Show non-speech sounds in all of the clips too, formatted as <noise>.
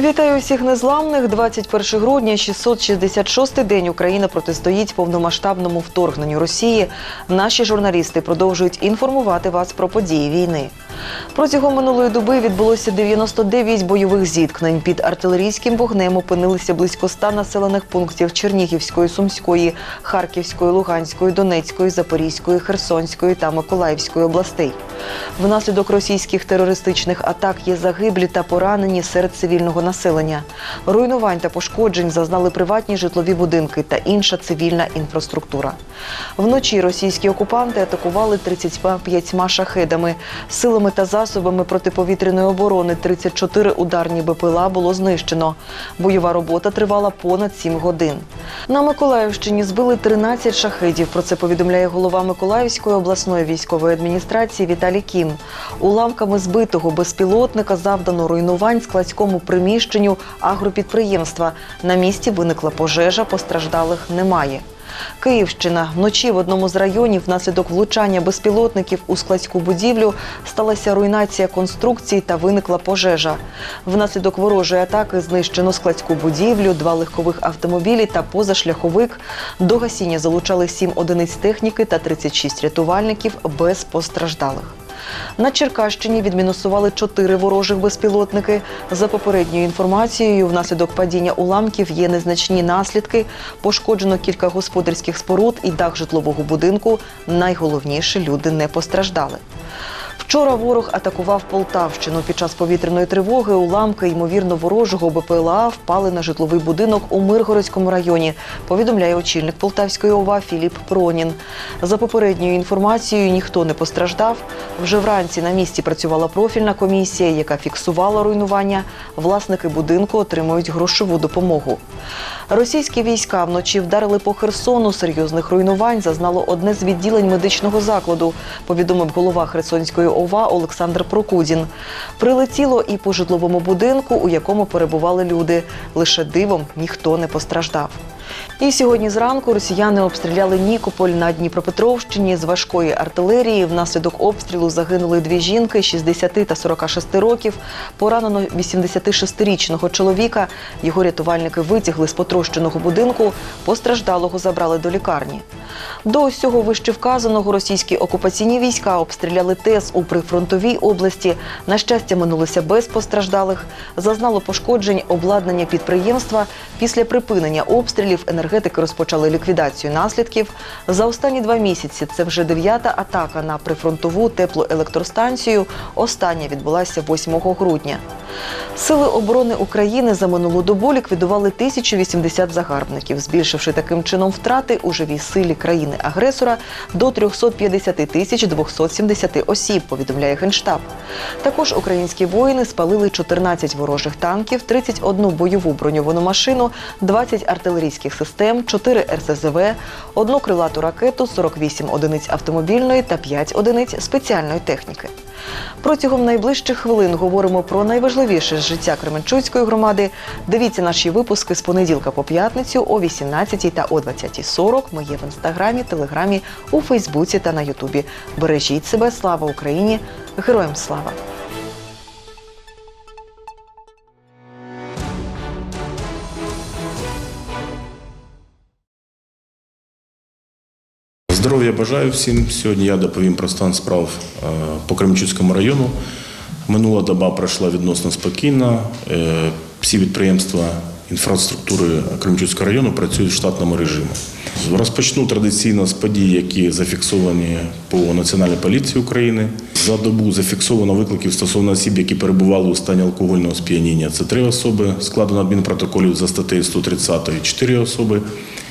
Вітаю усіх незламних. 21 грудня, 666-й день Україна протистоїть повномасштабному вторгненню Росії. Наші журналісти продовжують інформувати вас про події війни. Протягом минулої доби відбулося 99 бойових зіткнень. Під артилерійським вогнем опинилися близько 100 населених пунктів Чернігівської, Сумської, Харківської, Луганської, Донецької, Запорізької, Херсонської та Миколаївської областей. Внаслідок російських терористичних атак є загиблі та поранені серед цивільного населення. Руйнувань та пошкоджень зазнали приватні житлові будинки та інша цивільна інфраструктура. Вночі російські окупанти атакували 35 шахедами. Силами та засобами протиповітряної оборони 34 ударні БПЛА було знищено. Бойова робота тривала понад 7 годин. На Миколаївщині збили 13 шахедів. Про це повідомляє голова Миколаївської обласної військової адміністрації Віталій Кім. Уламками збитого безпілотника завдано руйнувань складському приміщенню агропідприємства. На місці виникла пожежа, постраждалих немає. Київщина вночі в одному з районів внаслідок влучання безпілотників у складську будівлю сталася руйнація конструкцій та виникла пожежа. Внаслідок ворожої атаки знищено складську будівлю, два легкових автомобілі та позашляховик. До гасіння залучали 7 одиниць техніки та 36 рятувальників без постраждалих. На Черкащині відмінусували чотири ворожих безпілотники. За попередньою інформацією, внаслідок падіння уламків є незначні наслідки. Пошкоджено кілька господарських споруд і дах житлового будинку. Найголовніше люди не постраждали. Вчора ворог атакував Полтавщину. Під час повітряної тривоги уламки, ймовірно, ворожого БПЛА впали на житловий будинок у Миргородському районі. Повідомляє очільник Полтавської ОВА Філіп Пронін. За попередньою інформацією, ніхто не постраждав. Вже вранці на місці працювала профільна комісія, яка фіксувала руйнування. Власники будинку отримують грошову допомогу. Російські війська вночі вдарили по Херсону. Серйозних руйнувань зазнало одне з відділень медичного закладу, повідомив голова Херсонської ОВА Олександр Прокудін. Прилетіло і по житловому будинку, у якому перебували люди. Лише дивом ніхто не постраждав. І сьогодні зранку росіяни обстріляли Нікополь на Дніпропетровщині з важкої артилерії. Внаслідок обстрілу загинули дві жінки 60 та 46 років. Поранено 86-річного чоловіка. Його рятувальники витягли з потрощеного будинку. Постраждалого забрали до лікарні. До усього вище вказаного російські окупаційні війська обстріляли ТЕС у прифронтовій області. На щастя, минулося без постраждалих. Зазнало пошкоджень обладнання підприємства. Після припинення обстрілів енергетики розпочали ліквідацію наслідків. За останні два місяці це вже дев'ята атака на прифронтову теплоелектростанцію. Остання відбулася 8 грудня. Сили оборони України за минулу добу ліквідували 1080 загарбників, збільшивши таким чином втрати у живій силі країни-агресора до 350 тисяч 270 осіб, повідомляє Генштаб. Також українські воїни спалили 14 ворожих танків, 31 бойову броньовану машину, 20 артилерійських систем, 4 РСЗВ, одну крилату ракету, 48 одиниць автомобільної та 5 одиниць спеціальної техніки. Протягом найближчих хвилин говоримо про найважливіше з життя Кременчуцької громади. Дивіться наші випуски з понеділка по п'ятницю о 18 та о 20.40. Ми є в інстаграмі, телеграмі, у Фейсбуці та на Ютубі. Бережіть себе, слава Україні! Героям слава! Здоров'я бажаю всім. Сьогодні я доповім про стан справ е, по Кременчуцькому району. Минула доба пройшла відносно спокійно. Е, Всі підприємства інфраструктури Кременчуцького району працюють в штатному режимі. Розпочну традиційно з подій, які зафіксовані по Національній поліції України. За добу зафіксовано викликів стосовно осіб, які перебували у стані алкогольного сп'яніння. Це три особи. Складено адмінпротоколів за статтею 130 – 4 особи.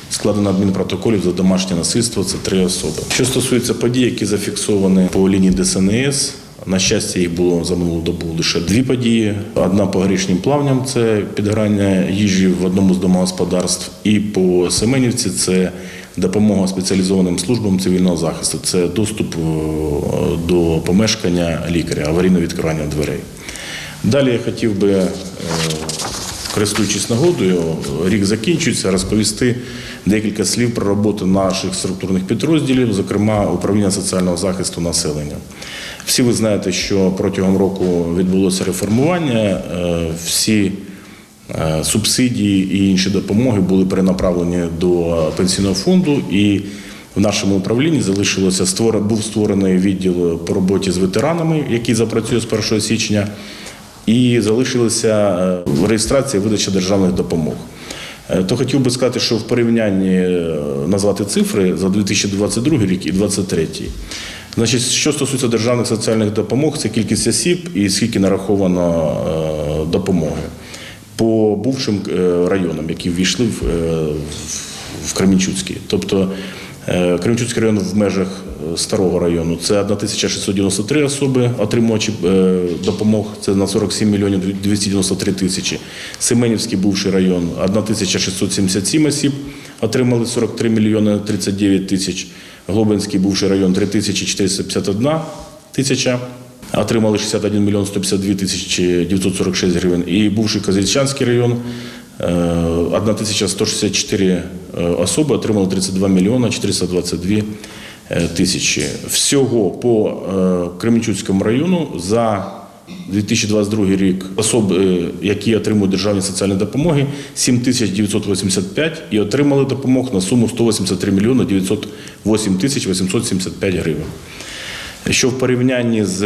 Складено адмінпротоколів за домашнє насильство це три особи. Що стосується подій, які зафіксовані по лінії ДСНС, на щастя, їх було за минулу добу лише дві події. Одна по горішнім плавням це підгорання їжі в одному з домогосподарств, і по Семенівці це допомога спеціалізованим службам цивільного захисту. Це доступ е, до помешкання лікаря, аварійне відкривання дверей. Далі я хотів би е, користуючись нагодою, рік закінчується, розповісти декілька слів про роботу наших структурних підрозділів, зокрема управління соціального захисту населення. Всі ви знаєте, що протягом року відбулося реформування. е, Всі е, субсидії і інші допомоги були перенаправлені до пенсійного фонду. І в нашому управлінні залишилося був створений відділ по роботі з ветеранами, який запрацює з 1 січня, і залишилася е, реєстрація видача державних допомог. Е, То хотів би сказати, що в порівнянні е, назвати цифри за 2022 рік і 2023. Значить, що стосується державних соціальних допомог, це кількість осіб і скільки нараховано допомоги по бувшим районам, які ввійшли в, в Кременчуцький. Тобто Кременчуцький район в межах старого району це 1693 особи, отримувачі е, допомог, це на 47 мільйонів 293 тисячі. Семенівський бувший район 1677 осіб, отримали 43 мільйони 39 тисяч. Глобинський бувший район 3451 тисяча. Отримали 61 мільйон 152 тисячі 946 гривень. І бувший Козельчанський район е, 1164 е, особи отримали 32 мільйона 422 е, тисячі. Всього по е, Кременчуцькому району за 2022 рік особи, е, які отримують державні соціальні допомоги, 7985 і отримали допомог на суму 183 мільйони 908 тисяч 875 гривень. Що в порівнянні з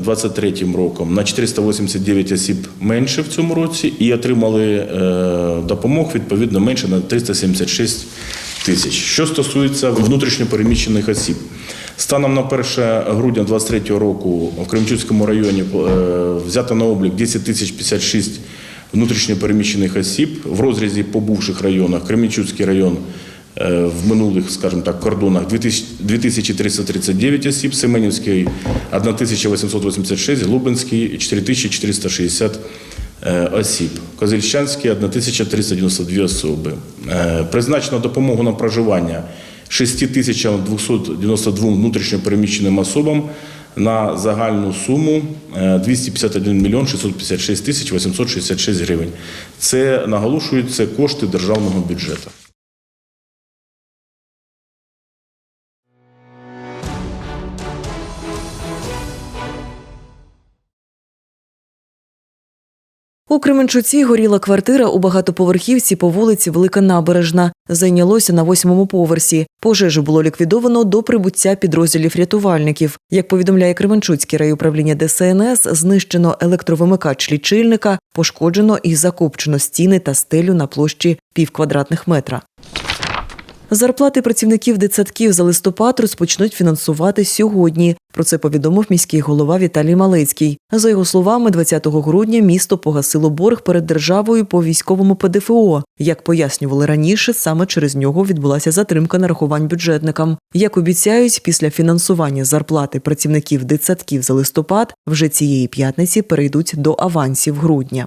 23 роком на 489 осіб менше в цьому році і отримали е, допомог відповідно менше на 376 тисяч. Що стосується внутрішньопереміщених осіб, станом на 1 грудня 2023 року в Кремчуцькому районі е, взято на облік 10 тисяч 56 внутрішньопереміщених осіб в розрізі по бувших районах. Кременчуцький район е, в минулих, скажімо так, кордонах 2339 осіб, Семенівський 1886, Глубинський 4460 е, осіб, Козельщанські 1392 особи. Е, Призначено допомогу на проживання 6292 внутрішньопереміщеним особам на загальну суму е, 251 мільйон 656 тисяч 866 гривень. Це наголошують, це кошти державного бюджету. У Кременчуці горіла квартира у багатоповерхівці по вулиці Велика Набережна. Зайнялося на восьмому поверсі. Пожежу було ліквідовано до прибуття підрозділів рятувальників. Як повідомляє Кременчуцьке райуправління ДСНС, знищено електровимикач лічильника, пошкоджено і закопчено стіни та стелю на площі півквадратних метра. Зарплати працівників дитсадків за листопад розпочнуть фінансувати сьогодні. Про це повідомив міський голова Віталій Малецький. За його словами, 20 грудня місто погасило борг перед державою по військовому ПДФО. Як пояснювали раніше, саме через нього відбулася затримка нарахувань бюджетникам. Як обіцяють, після фінансування зарплати працівників дитсадків за листопад вже цієї п'ятниці перейдуть до авансів грудня.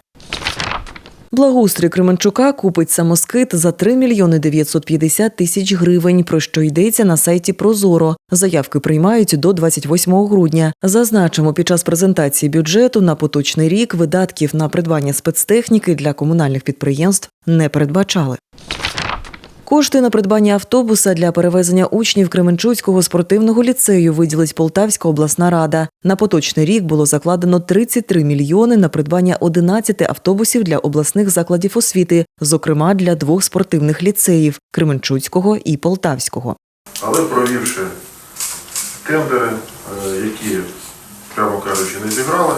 Благоустрій Кременчука купить самоскит за 3 мільйони 950 тисяч гривень, про що йдеться на сайті Прозоро. Заявки приймають до 28 грудня. Зазначимо, під час презентації бюджету на поточний рік видатків на придбання спецтехніки для комунальних підприємств не передбачали. Кошти на придбання автобуса для перевезення учнів Кременчуцького спортивного ліцею виділить Полтавська обласна рада. На поточний рік було закладено 33 мільйони на придбання 11 автобусів для обласних закладів освіти, зокрема для двох спортивних ліцеїв Кременчуцького і Полтавського. Але провівши тендери, е, які, прямо кажучи, не зіграли,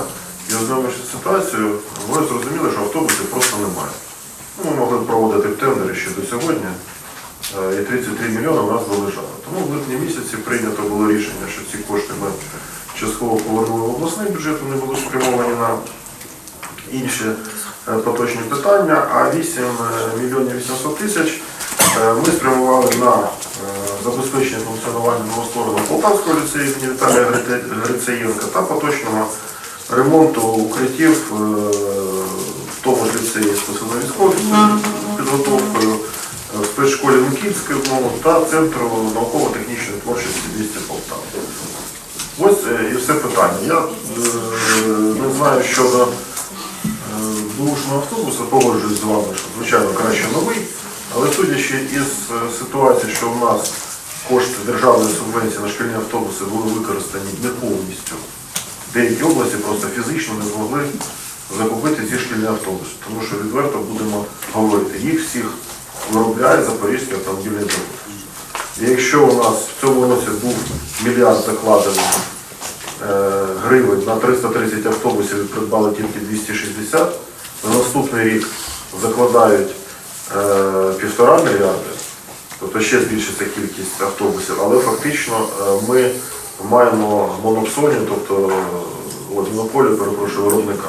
і ознайомившись з ситуацією, ми зрозуміли, що автобусів просто немає. Ну, Ми могли проводити тендери ще до сьогодні, і 33 мільйони у нас залежало. Тому в липні місяці прийнято було рішення, що ці кошти ми частково повернули в обласний бюджет, вони були спрямовані на інші е, поточні питання, а 8 мільйонів 800 тисяч е, ми спрямували на е, забезпечення функціонування новоствореного Полтавського ліцею Віталія Грицеєнка та поточного ремонту укриттів е, в тому ж ліцеї з посильно-військовою підготовкою, е, спецшколі мову та Центру науково-технічної творчості міста Полтава. Ось е, і все питання. Я е, не знаю щодо бушного автобуса, погоджуюсь з вами, що звичайно краще новий, але судячи із е, ситуації, що в нас кошти державної субвенції на шкільні автобуси були використані не повністю. Деякі області просто фізично не змогли закупити ці шкільні автобуси. Тому що відверто будемо говорити, їх всіх виробляє Запорізький автомобільний завод. І якщо у нас в цьому році був мільярд закладений е, гривень на 330 автобусів і придбали тільки 260, на наступний рік закладають е, півтора мільярди, тобто ще збільшиться кількість автобусів, але фактично е, ми маємо монопсонію, тобто монополію, перепрошую, виробника.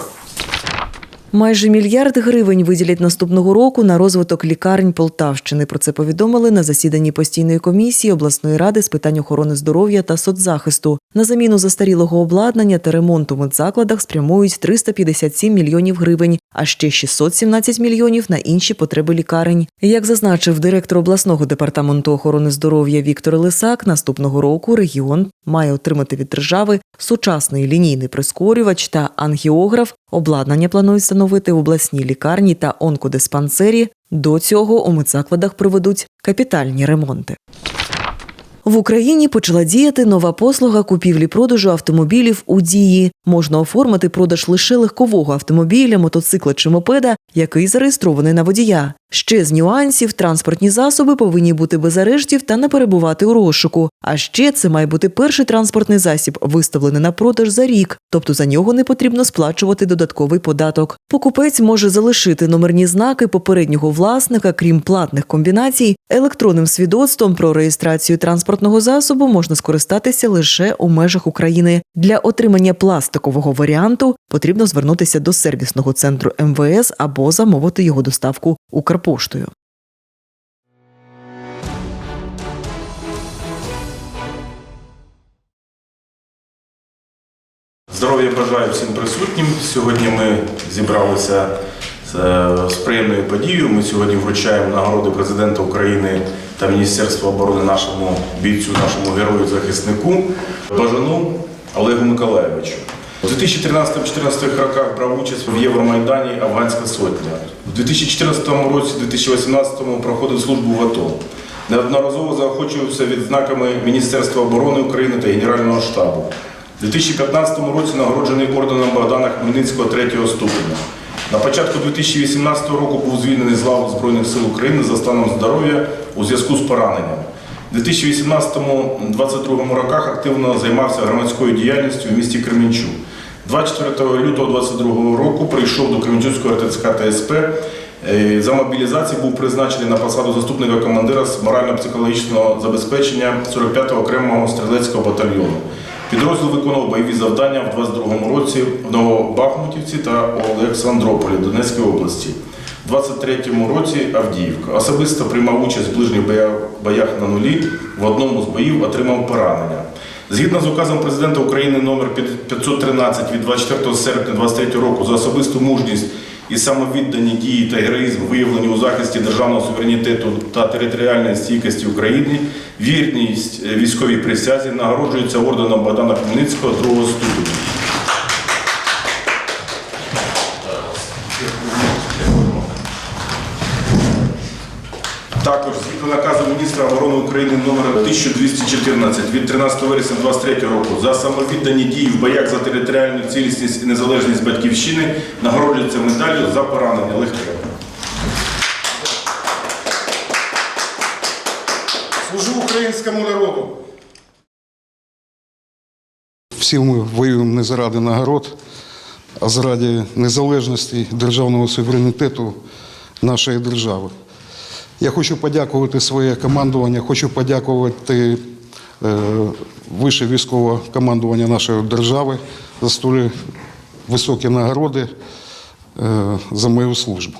Майже мільярд гривень виділять наступного року на розвиток лікарень Полтавщини. Про це повідомили на засіданні постійної комісії обласної ради з питань охорони здоров'я та соцзахисту. На заміну застарілого обладнання та ремонт у медзакладах спрямують 357 мільйонів гривень, а ще 617 мільйонів на інші потреби лікарень. Як зазначив директор обласного департаменту охорони здоров'я Віктор Лисак, наступного року регіон має отримати від держави сучасний лінійний прискорювач та ангіограф. Обладнання планують встановити в обласній лікарні та онкодиспансері. До цього у медзакладах проведуть капітальні ремонти. В Україні почала діяти нова послуга купівлі-продажу автомобілів у дії. Можна оформити продаж лише легкового автомобіля, мотоцикла чи мопеда, який зареєстрований на водія. Ще з нюансів транспортні засоби повинні бути без арештів та не перебувати у розшуку. А ще це має бути перший транспортний засіб, виставлений на продаж за рік, тобто за нього не потрібно сплачувати додатковий податок. Покупець може залишити номерні знаки попереднього власника, крім платних комбінацій. Електронним свідоцтвом про реєстрацію транспортного засобу можна скористатися лише у межах України. Для отримання пластикового варіанту потрібно звернутися до сервісного центру МВС або замовити його доставку Укрпоштою. Здоров'я бажаю всім присутнім. Сьогодні ми зібралися з, е, приємною подією. Ми сьогодні вручаємо нагороди президента України та Міністерства оборони нашому бійцю, нашому герою-захиснику Бажану Олегу Миколаєвичу. У 2013-2014 роках брав участь в Євромайдані Афганська сотня. У 2014 році, 2018 проходив службу в АТО. Неодноразово заохочувався відзнаками Міністерства оборони України та Генерального штабу. У 2015 році нагороджений орденом Богдана Хмельницького третього ступеня. На початку 2018 року був звільнений з лав Збройних сил України за станом здоров'я у зв'язку з пораненням. У 2018-2022 роках активно займався громадською діяльністю в місті Кременчук. 24 лютого 2022 року прийшов до Кременчуцького РТЦК та СП. Е, За мобілізацію був призначений на посаду заступника командира з морально-психологічного забезпечення 45-го окремого стрілецького батальйону. Підрозділ виконував бойові завдання в 22-му році в Новобахмутівці та Олександрополі Донецької області. У 23-му році Авдіївка. Особисто приймав участь в ближніх боях на нулі. В одному з боїв отримав поранення. Згідно з указом президента України номер 513 від 24 серпня 2023 року за особисту мужність і самовіддані дії та героїзм, виявлені у захисті державного суверенітету та територіальної стійкості України, вірність військовій присязі нагороджується орденом Богдана Хмельницького другого ступеня. Також згідно наказу міністра оборони України номер 1214 від 13 вересня 2023 року за самовіддані дії в боях за територіальну цілісність і незалежність батьківщини нагороджується медаллю за поранення легке. Служу українському народу. Всі ми воюємо не заради нагород, а заради незалежності державного суверенітету нашої держави. Я хочу подякувати своє командування, хочу подякувати е, вище військове командування нашої держави за столь високі нагороди е, за мою службу.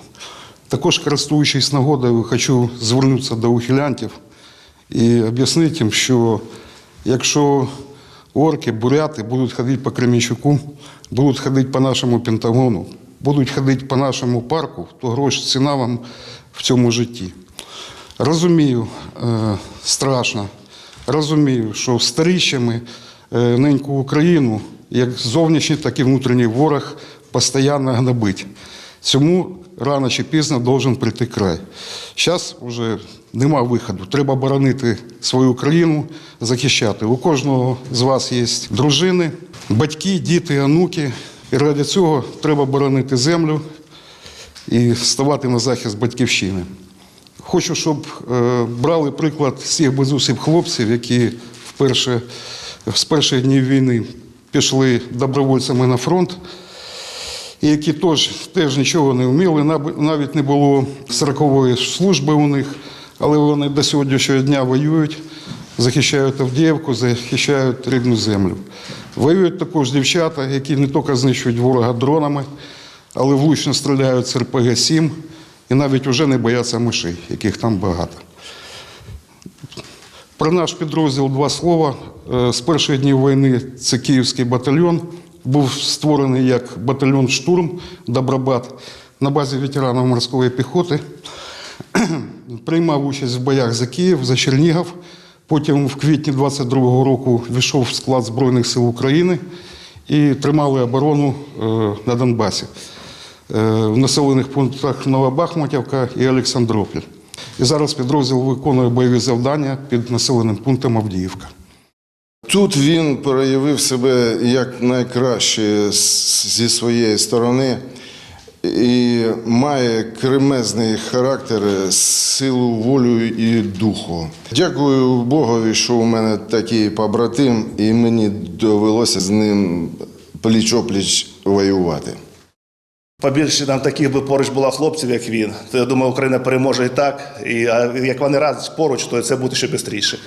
Також, користуючись нагодою, хочу звернутися до ухилянтів і об'яснити їм, що якщо орки, буряти будуть ходити по Кременчуку, будуть ходити по нашому Пентагону, будуть ходити по нашому парку, то грош ціна вам в цьому житті. Розумію, е, страшно. Розумію, що старіщами е, неньку Україну, як зовнішній, так і внутрішній ворог постійно гнобить. Цьому рано чи пізно должен прийти край. Зараз вже нема виходу. Треба боронити свою країну, захищати. У кожного з вас є дружини, батьки, діти, онуки. І ради цього треба боронити землю і ставати на захист батьківщини. Хочу, щоб е, брали приклад з цих безусіб хлопців, які вперше, з перших днів війни пішли добровольцями на фронт, і які теж, теж нічого не вміли, навіть не було сорокової служби у них, але вони до сьогоднішнього дня воюють, захищають Авдіївку, захищають рідну землю. Воюють також дівчата, які не тільки знищують ворога дронами, але влучно стріляють з РПГ-7 і навіть вже не бояться мишей, яких там багато. Про наш підрозділ два слова. Е, З перших днів війни це Київський батальйон. Був створений як батальйон штурм Добробат на базі ветеранів морської піхоти. <clears throat> Приймав участь в боях за Київ, за Чернігів. Потім в квітні 22-го року війшов в склад Збройних сил України і тримали оборону е, на Донбасі в населених пунктах Новобахмутівка і Олександрополь. І зараз підрозділ виконує бойові завдання під населеним пунктом Авдіївка. Тут він проявив себе як найкраще зі своєї сторони і має кремезний характер, силу, волю і духу. Дякую Богові, що у мене такий побратим, і мені довелося з ним пліч-опліч воювати. Побільше нам таких би поруч було хлопців, як він. То я думаю, Україна переможе і так. І а як вони раз поруч, то це буде ще швидше.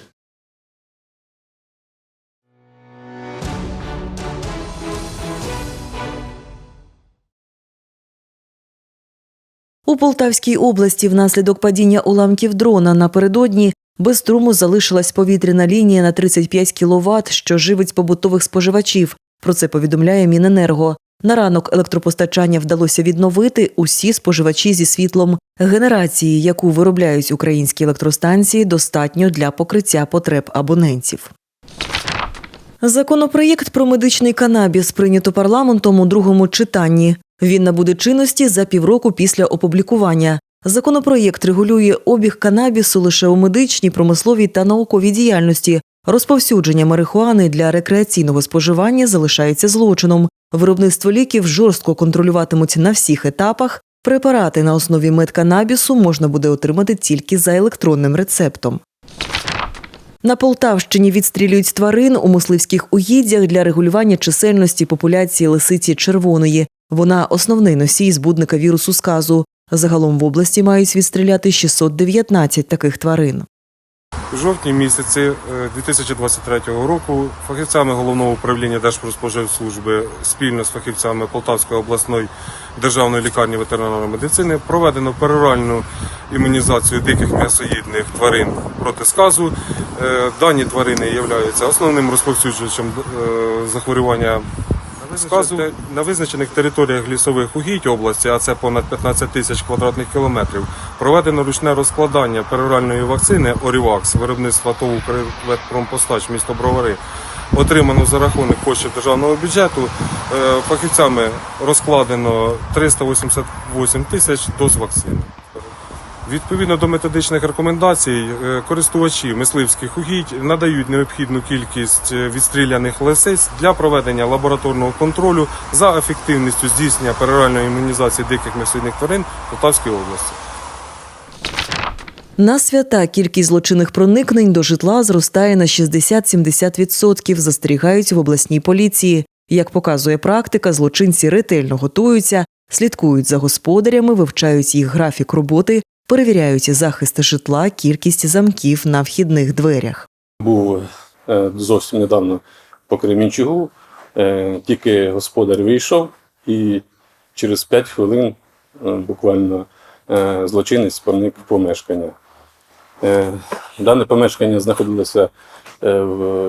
У Полтавській області внаслідок падіння уламків дрона напередодні без струму залишилась повітряна лінія на 35 кВт, що живить побутових споживачів. Про це повідомляє Міненерго. На ранок електропостачання вдалося відновити усі споживачі зі світлом. Генерації, яку виробляють українські електростанції, достатньо для покриття потреб абонентів. Законопроєкт про медичний канабіс прийнято парламентом у другому читанні. Він набуде чинності за півроку після опублікування. Законопроєкт регулює обіг канабісу лише у медичній, промисловій та науковій діяльності. Розповсюдження марихуани для рекреаційного споживання залишається злочином. Виробництво ліків жорстко контролюватимуть на всіх етапах. Препарати на основі медканабісу можна буде отримати тільки за електронним рецептом. На Полтавщині відстрілюють тварин у мисливських угіддях для регулювання чисельності популяції лисиці червоної. Вона основний носій збудника вірусу сказу. Загалом в області мають відстріляти 619 таких тварин. У жовтні місяці е, 2023 року фахівцями головного управління Держпродспоживслужби спільно з фахівцями Полтавської обласної державної лікарні ветеринарної медицини проведено пероральну імунізацію диких м'ясоїдних тварин проти сказу. Е, Дані тварини являються основним розповсюджувачем е, захворювання сказу на визначених територіях лісових угідь області, а це понад 15 тисяч квадратних кілометрів, проведено ручне розкладання пероральної вакцини Орівакс виробництва ТОВ «Укрветпромпостач» місто Бровари. Отримано за рахунок коштів державного бюджету. Е, Фахівцями розкладено 388 тисяч доз вакцини. Відповідно до методичних рекомендацій, е, користувачі мисливських угідь надають необхідну кількість е, відстріляних лисиць для проведення лабораторного контролю за ефективністю здійснення пероральної імунізації диких м'ясоїдних тварин в Полтавській області. На свята кількість злочинних проникнень до житла зростає на 60-70%, застерігають в обласній поліції. Як показує практика, злочинці ретельно готуються, слідкують за господарями, вивчають їх графік роботи, перевіряють захист житла, кількість замків на вхідних дверях. був е, зовсім недавно по Кремінчугу. Е, Тільки господар вийшов, і через 5 хвилин е, буквально злочинець проник помешкання. Дане помешкання знаходилося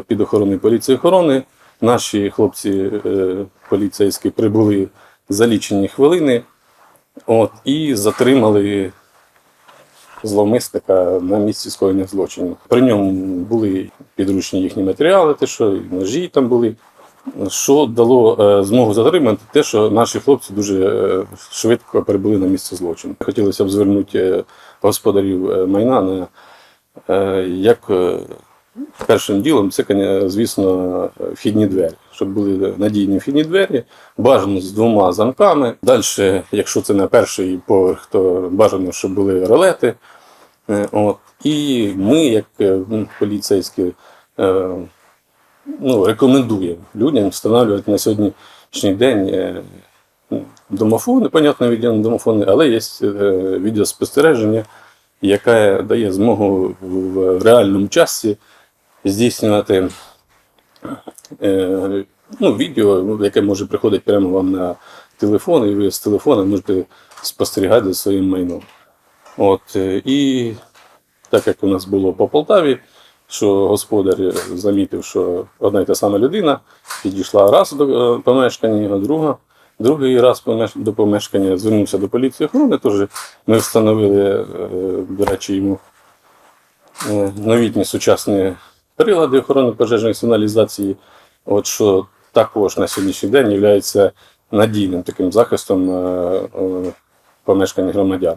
під охороною поліції охорони. Наші хлопці поліцейські прибули за лічені хвилини от, і затримали зловмисника на місці скоєння злочину. При ньому були підручні їхні матеріали, те, що ножі там були. Що дало е, змогу затримати те, що наші хлопці дуже е, швидко прибули на місце злочину. Хотілося б звернути е, господарів майна на як першим ділом це, звісно, вхідні двері, щоб були надійні вхідні двері, бажано з двома замками. Далі, якщо це на перший поверх, то бажано, щоб були ролети. Е, От. І ми, як е, ну, поліцейські, е, ну, рекомендуємо людям встановлювати на сьогоднішній день домофони, понятно, відділені домофони, але є відеоспостереження, яке дає змогу в реальному часі здійснювати е, ну, відео, ну, яке може приходити прямо вам на телефон, і ви з телефона можете спостерігати за своїм майном. От, е, і так як у нас було по Полтаві, що господар замітив, що одна й та сама людина підійшла раз до е, помешкання, його друга, другий раз до помешкання звернувся до поліції охорони. Теж ми встановили, до речі, йому новітні сучасні прилади охорони пожежної сигналізації, от що також на сьогоднішній день є надійним таким захистом е, е, помешкань громадян.